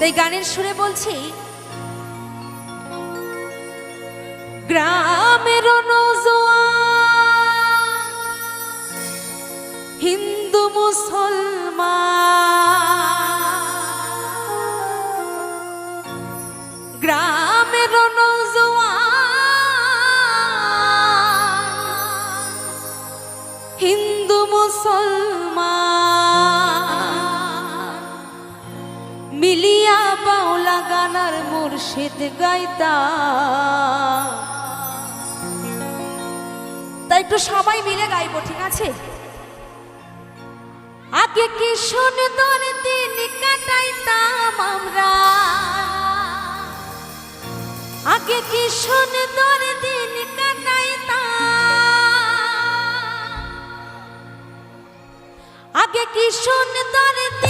তাই গানের সুরে বলছি গ্রামের হিন্দু মুসলমান গ্রামের হিন্দু মুসলমান গানার মুর্শিদ গাইতা তাই একটু সবাই মিলে গাইব, ঠিক আছে? আগে কি সুন্দর দিন কাটাইতাম আমরা। আগে কি সুন্দর দিন কাটাইতাম। আগে কি সুন্দর দিন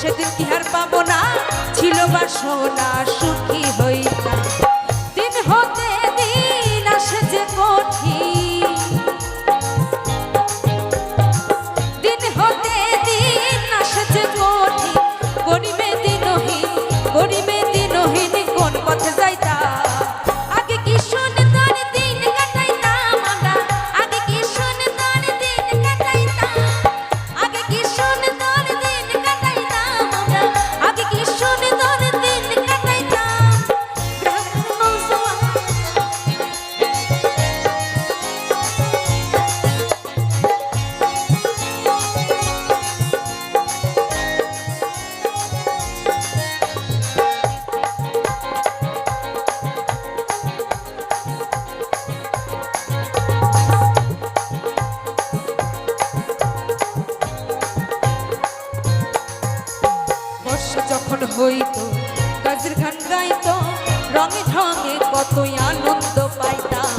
সেদিন কি আর পাবো না? ছিল বাসনা সুখী হয়ে বর্ষ যখন হইত গাছের গান গাইত রঙে ঢঙে কতই আনন্দ পাইতাম।